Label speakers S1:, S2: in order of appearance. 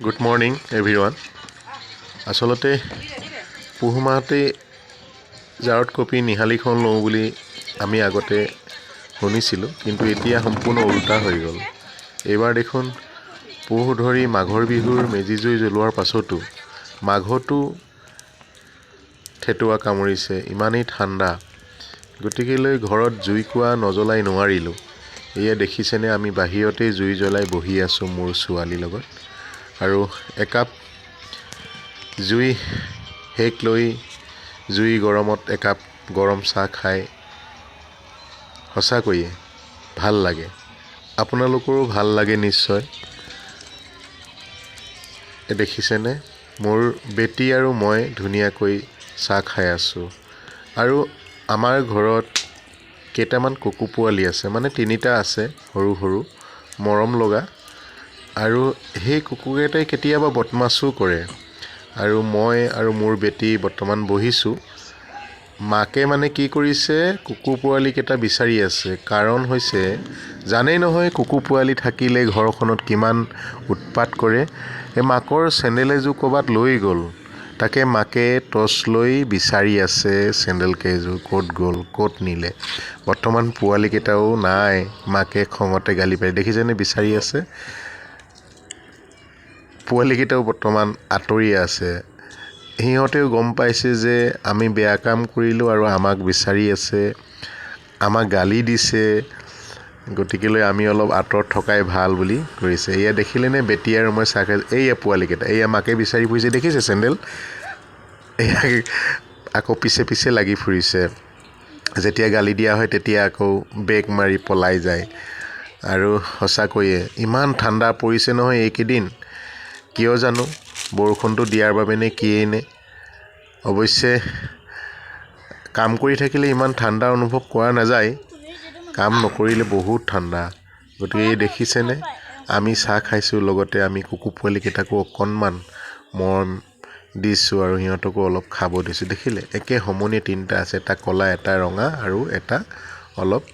S1: Good morning everyone আচলতে পুহ মাহতেই জাৰত copy নিহালিখন লওঁ বুলি আমি আগতে শুনিছিলোঁ কিন্তু এতিয়া সম্পূৰ্ণ ওলোটা হৈ গ'ল। এইবাৰ দেখোন পুহ ধৰি মাঘৰ বিহুৰ মেজি জুই জ্বলোৱাৰ পাছতো মাঘতো থেতুৱা কামুৰিছে ইমানেই ঠাণ্ডা। গতিকেলৈ ঘৰত জুইকুৰা নজ্বলাই নোৱাৰিলোঁ। এয়া দেখিছেনে আমি বাহিৰতেই জুই জ্বলাই বহি আছোঁ মোৰ ছোৱালীৰ লগত। আৰু একাপ জুই সেক লৈ জুই গৰমত একাপ গৰম চাহ খাই সঁচাকৈয়ে ভাল লাগে। আপোনালোকৰো ভাল লাগে নিশ্চয়। দেখিছেনে? মোৰ বেটী আৰু মই ধুনীয়াকৈ চাহ খাই আছোঁ। আৰু আমাৰ ঘৰত কেইটামান কুকু পোৱালি আছে মানে তিনিটা আছে সৰু সৰু মৰম লগা। আৰু সেই কুকুৰকেইটাই কেতিয়াবা বদমাছো কৰে। আৰু মই আৰু মোৰ বেটী বৰ্তমান বহিছোঁ। মাকে মানে কি কৰিছে কুকুৰ পোৱালিকেইটা বিচাৰি আছে। কাৰণ হৈছে জানেই নহয় কুকুৰ পোৱালি থাকিলে ঘৰখনত কিমান উৎপাত কৰে। এই মাকৰ চেণ্ডেল এযোৰ ক'ৰবাত লৈ গ'ল। তাকে মাকে টৰ্চ লৈ বিচাৰি আছে চেণ্ডেল কেইযোৰ ক'ত গ'ল ক'ত নিলে। বৰ্তমান পোৱালিকেইটাও নাই মাকে খঙতে গালি পাৰি। দেখিছেনে বিচাৰি আছে। পোৱালিকেইটাও বৰ্তমান আঁতৰি আছে। সিহঁতেও গম পাইছে যে আমি বেয়া কাম কৰিলোঁ আৰু আমাক বিচাৰি আছে, আমাক গালি দিছে, গতিকেলৈ আমি অলপ আঁতৰত থকাই ভালো বুলি কৰিছে। এয়া দেখিলেনে বেটী আৰু মই খাই এইয়া পোৱালিকেইটা, এইয়া মাকে বিচাৰি ফুৰিছে। দেখিছে চেণ্ডেল? এয়া আকৌ পিছে পিছে লাগি ফুৰিছে। যেতিয়া গালি দিয়া হয়, তেতিয়া আকৌ বেগ মাৰি পলাই যায়। আৰু সঁচাকৈয়ে, ইমান ঠাণ্ডা পৰিছে নহয় এইকেইদিন। কিয় জানো? বৰষুণটো দিয়াৰ বাবে নে কিয়েই নে? অৱশ্যে কাম কৰি থাকিলে ইমান ঠাণ্ডা অনুভৱ কৰা নাযায়। কাম নকৰিলে বহুত ঠাণ্ডা। গতিকে এই দেখিছেনে? আমি চাহ খাইছোঁ লগতে আমি কুকুৰ পোৱালিকেইটাকো অকণমান মৰম দিছোঁ আৰু সিহঁতকো অলপ খাব দিছোঁ। দেখিলে একে সমনীয়া তিনিটা আছে এটা ক'লা এটা ৰঙা আৰু এটা অলপ